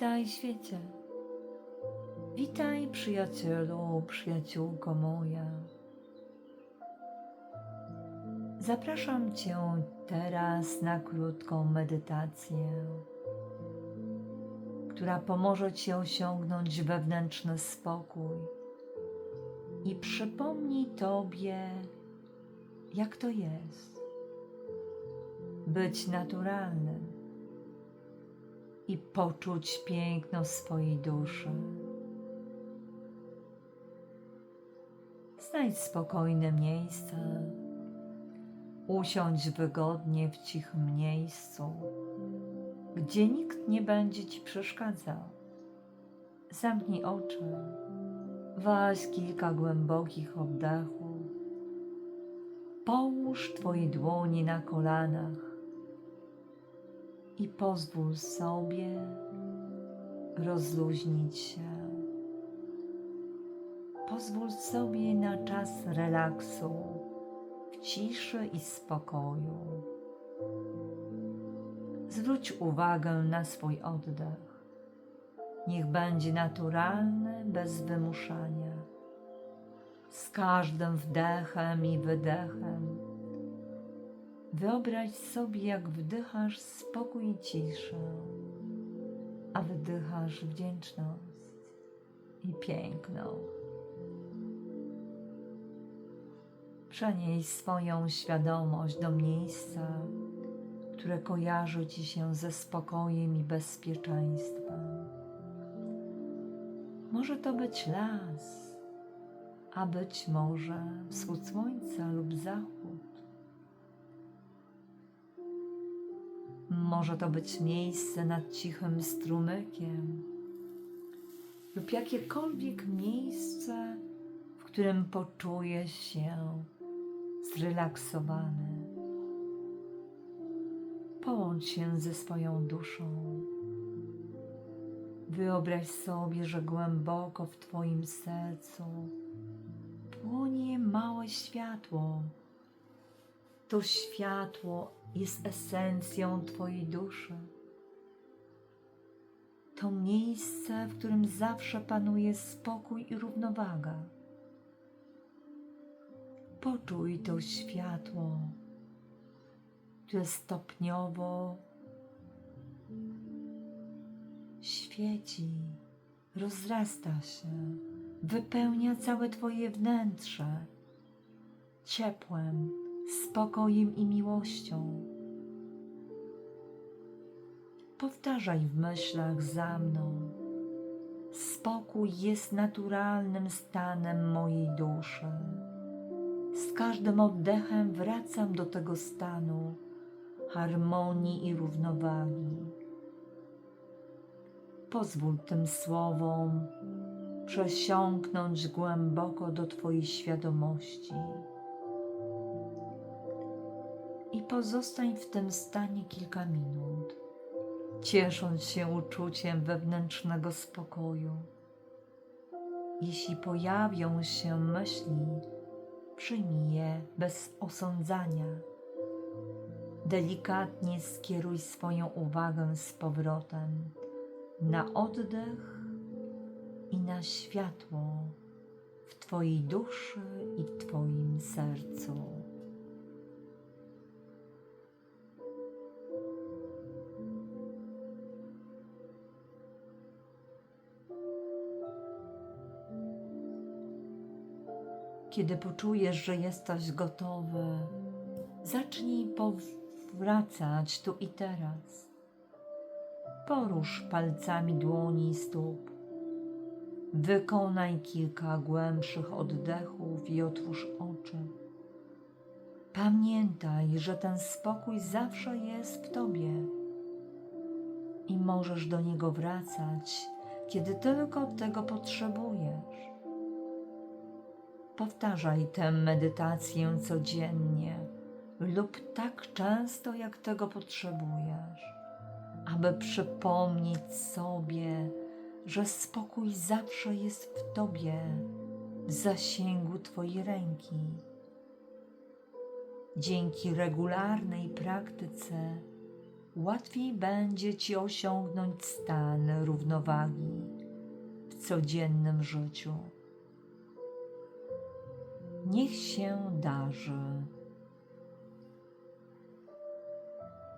Witaj świecie. Witaj przyjacielu, przyjaciółko moja. Zapraszam Cię teraz na krótką medytację, która pomoże Ci osiągnąć wewnętrzny spokój i przypomni Tobie, jak to jest być naturalnym i poczuć piękno swojej duszy. Znajdź spokojne miejsce, usiądź wygodnie w cichym miejscu, gdzie nikt nie będzie Ci przeszkadzał. Zamknij oczy, weź kilka głębokich oddechów, połóż Twoje dłonie na kolanach i pozwól sobie rozluźnić się. Pozwól sobie na czas relaksu, w ciszy i spokoju. Zwróć uwagę na swój oddech. Niech będzie naturalny, bez wymuszania. Z każdym wdechem i wydechem Wyobraź sobie, jak wdychasz spokój i ciszę, a wydychasz wdzięczność i piękno. Przenieś swoją świadomość do miejsca, które kojarzy ci się ze spokojem i bezpieczeństwem. Może to być las, a być może wschód słońca lub zachód. Może to być miejsce nad cichym strumykiem lub jakiekolwiek miejsce, w którym poczujesz się zrelaksowany. Połącz się ze swoją duszą. Wyobraź sobie, że głęboko w Twoim sercu płonie małe światło. To światło jest esencją Twojej duszy. To miejsce, w którym zawsze panuje spokój i równowaga. Poczuj to światło, które stopniowo świeci, rozrasta się, wypełnia całe Twoje wnętrze ciepłem, spokojem i miłością. Powtarzaj w myślach za mną. Spokój jest naturalnym stanem mojej duszy. Z każdym oddechem wracam do tego stanu harmonii i równowagi. Pozwól tym słowom przesiąknąć głęboko do Twojej świadomości i pozostań w tym stanie kilka minut, ciesząc się uczuciem wewnętrznego spokoju. Jeśli pojawią się myśli, przyjmij je bez osądzania. Delikatnie skieruj swoją uwagę z powrotem na oddech i na światło w Twojej duszy i w Twoim sercu. Kiedy poczujesz, że jesteś gotowy, zacznij powracać tu i teraz. Porusz palcami dłoni i stóp. Wykonaj kilka głębszych oddechów i otwórz oczy. Pamiętaj, że ten spokój zawsze jest w Tobie i możesz do niego wracać, kiedy tylko tego potrzebujesz. Powtarzaj tę medytację codziennie lub tak często, jak tego potrzebujesz, aby przypomnieć sobie, że spokój zawsze jest w Tobie, w zasięgu Twojej ręki. Dzięki regularnej praktyce łatwiej będzie Ci osiągnąć stan równowagi w codziennym życiu. Niech się darzy.